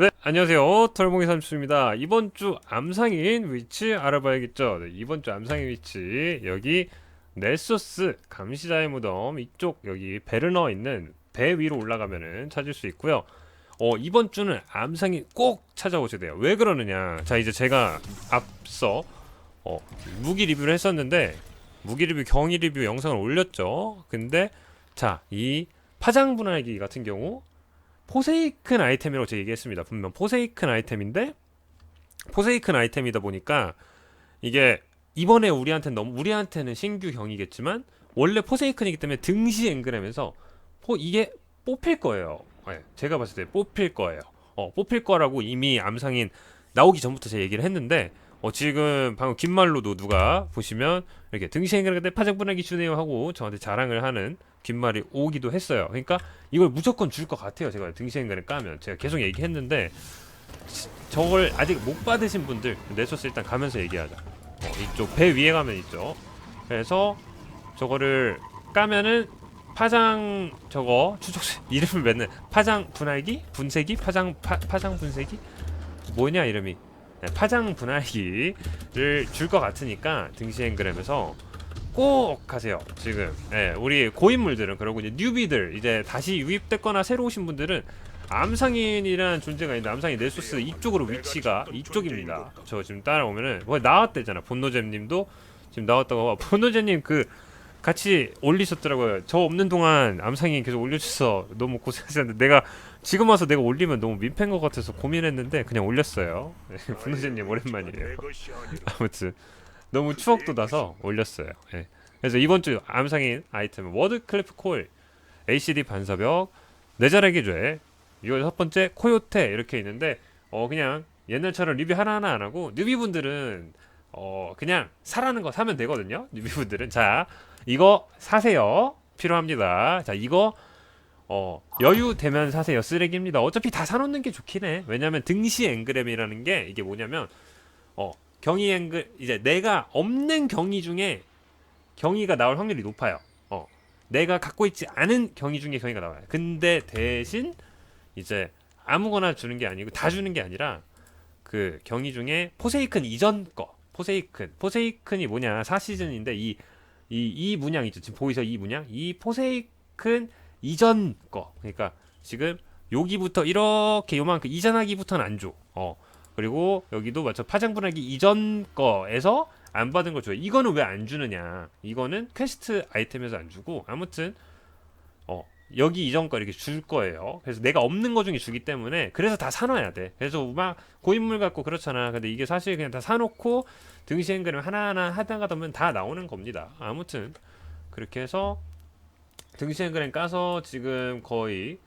네, 안녕하세요. 털봉이 삼수입니다. 이번 주 암상인 위치 알아봐야겠죠. 네, 이번 주 암상인 위치 여기 넬소스 감시자의 무덤 이쪽 여기 베르너 있는 배 위로 올라가면은 찾을 수 있고요. 어, 이번 주는 암상인 꼭 찾아오셔야 돼요. 왜 그러느냐? 자, 이제 제가 앞서 어, 무기 리뷰를 했었는데 무기 리뷰 경위 리뷰 영상을 올렸죠. 근데 자, 이 파장 분할기 같은 경우 포세이큰 아이템이라고 제가 얘기했습니다. 분명 포세이큰 아이템인데 포세이큰 아이템이다 보니까 이게 이번에 우리한테는 너무 우리한테는 신규 경이겠지만 원래 포세이큰이기 때문에 등시 앵그램에서 포 이게 뽑힐 거예요. 예, 제가 봤을 때 뽑힐 거예요. 어, 뽑힐 거라고 이미 암상인 나오기 전부터 제가 얘기를 했는데 어, 지금 방금 긴말로도 누가 보시면 이렇게 등시 앵그램 때 파장분하기 주네요 하고 저한테 자랑을 하는 긴 말이 오기도 했어요. 그러니까 이걸 무조건 줄 것 같아요. 제가 등시 앵그램 까면 제가 계속 얘기했는데 지- 저걸 아직 못 받으신 분들 내소스 일단 가면서 얘기하자. 어, 이쪽 배 위에 가면 있죠. 그래서 저거를 까면은 파장 저거 추적수 이름을 맺는 파장 분할기 분쇄기 파장 파, 파장 분쇄기 뭐냐 이름이 네, 파장 분할기를 줄 것 같으니까 등시 앵그램에서 꼭 하세요. 지금. 예, 우리 고인물들은 그러고 이제 뉴비들 이제 다시 유입됐거나 새로 오신 분들은 암상인이라는 존재가 있는데 암상인 네소스 이쪽으로 위치가 이쪽입니다. 저 지금 따라오면은 뭐 나왔대잖아. 본노잼님도 지금 나왔다고 본노잼님 그 같이 올리셨더라고요. 저 없는 동안 암상인 계속 올려주셔서 너무 고생하셨는데 내가 지금 와서 내가 올리면 너무 민폐인 것 같아서 고민했는데 그냥 올렸어요. 네, 본노잼님 오랜만이에요. 아무튼 너무 추억도 나서 올렸어요. 예. 그래서 이번 주 암상인 아이템은 워드 클리프 콜, ACD 반사벽, 내자라기 죄, 이거 첫 번째 코요테 이렇게 있는데 어 그냥 옛날처럼 리뷰 하나하나 안 하고 뉴비분들은 어 그냥 사라는 거 사면 되거든요. 뉴비분들은 자 이거 사세요. 필요합니다. 자 이거 어 여유 되면 사세요. 쓰레기입니다. 어차피 다 사놓는 게 좋긴 해. 왜냐면 등시 앵그램이라는 게 이게 뭐냐면 어 경위 앵글 이제 내가 없는 경위 중에 경위가 나올 확률이 높아요. 어. 내가 갖고 있지 않은 경위 중에 경위가 나와요. 근데 대신 이제 아무거나 주는 게 아니고 다 주는 게 아니라 그 경위 중에 포세이큰 이전 거 포세이큰 포세이큰이 뭐냐 4시즌인데 이 이 이 문양 있죠 지금 보이죠 이 문양 이 포세이큰 이전 거 그러니까 지금 여기부터 이렇게 요만큼 이전하기부터는 안 줘. 어 그리고 여기도 마찬 파장분하기 이전 거에서 안 받은 거 줘요. 이거는 왜 안 주느냐? 이거는 퀘스트 아이템에서 안 주고 아무튼 어 여기 이전 거 이렇게 줄 거예요. 그래서 내가 없는 거 중에 주기 때문에 그래서 다 사놔야 돼. 그래서 막 고인물 갖고 그렇잖아. 근데 이게 사실 그냥 다 사놓고 등시행 그림 하나하나 하다가 보면 다 나오는 겁니다. 아무튼 그렇게 해서 등시행 그림 까서 지금 거의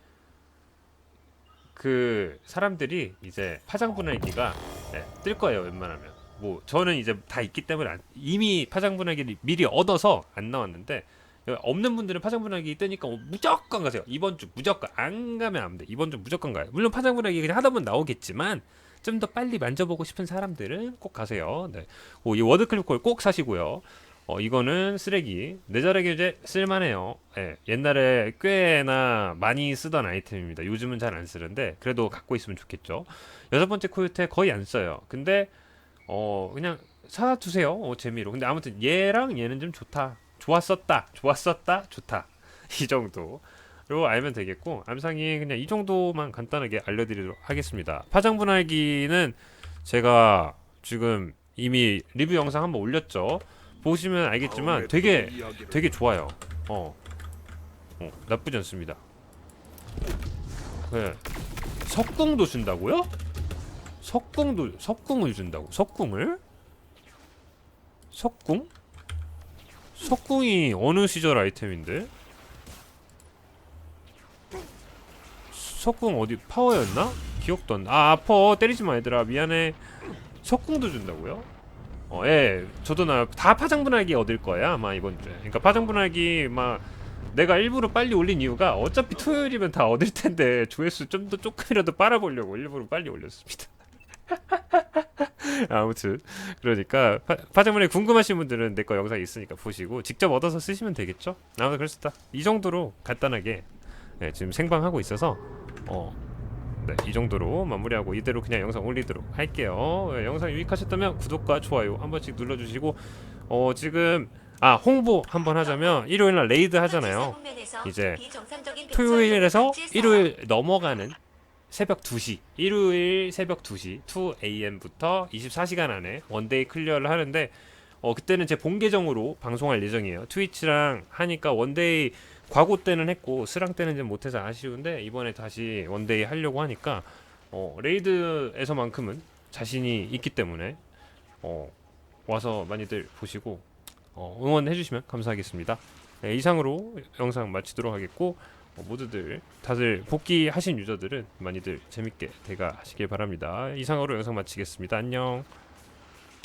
그 사람들이 이제 파장 분할기가 네, 뜰 거예요 웬만하면. 뭐 저는 이제 다 있기 때문에 안- 이미 파장 분할기를 미리 얻어서 안 나왔는데 없는 분들은 파장 분할기 뜨니까 뭐 무조건 가세요. 이번 주 무조건. 안 가면 안 돼. 이번 주 무조건 가요. 물론 파장 분할기 그냥 하다 보면 나오겠지만 좀 더 빨리 만져보고 싶은 사람들은 꼭 가세요. 네. 오, 이 워드클립 콜 꼭 사시고요 어, 이거는 쓰레기. 내자라기 이제 쓸만해요. 예, 옛날에 꽤나 많이 쓰던 아이템입니다. 요즘은 잘 안 쓰는데 그래도 갖고 있으면 좋겠죠. 여섯 번째 코요테 거의 안 써요. 근데 어 그냥 사두세요. 어, 재미로. 근데 아무튼 얘랑 얘는 좀 좋다. 좋았었다. 좋았었다. 좋다. 이 정도. 로 알면 되겠고 암상이 그냥 이 정도만 간단하게 알려드리도록 하겠습니다. 파장 분할기는 제가 지금 이미 리뷰 영상 한번 올렸죠. 보시면 알겠지만 되게 되게 좋아요. 어, 어 나쁘지 않습니다. 그 석궁도 준다고요? 석궁도 석궁을 준다고? 석궁을? 석궁? 석궁이 어느 시절 아이템인데? 석궁 어디 파워였나? 기억도 안 나. 아 아퍼 때리지 마 얘들아 미안해. 석궁도 준다고요? 어, 예, 저도 나 다 파장분할기 얻을 거야 아마 이번 주에. 그러니까 파장분할기 막 내가 일부러 빨리 올린 이유가 어차피 토요일이면 다 얻을 텐데 조회수 좀 더 조금이라도 빨아보려고 일부러 빨리 올렸습니다. 아무튼 그러니까 파, 파장분할기 궁금하신 분들은 내 거 영상 있으니까 보시고 직접 얻어서 쓰시면 되겠죠. 아무튼 그렇습니다. 이 정도로 간단하게 예, 지금 생방하고 있어서 어 네, 이 정도로 마무리하고 이대로 그냥 영상 올리도록 할게요. 네, 영상 유익하셨다면 구독과 좋아요 한 번씩 눌러주시고 어 지금 아 홍보 한번 하자면 일요일 날 레이드 하잖아요. 이제 토요일에서 일요일 넘어가는 새벽 2시 일요일 새벽 2시 2am부터 24시간 안에 원데이 클리어를 하는데 어 그때는 제 본 계정으로 방송할 예정이에요 트위치랑 하니까 원데이 과거 때는 했고 스랑 때는 좀 못해서 아쉬운데 이번에 다시 원데이 하려고 하니까 어 레이드에서만큼은 자신이 있기 때문에 어 와서 많이들 보시고 어 응원해 주시면 감사하겠습니다 네, 이상으로 영상 마치도록 하겠고 어, 모두들 다들 복귀하신 유저들은 많이들 재밌게 대가하시길 바랍니다. 이상으로 영상 마치겠습니다. 안녕.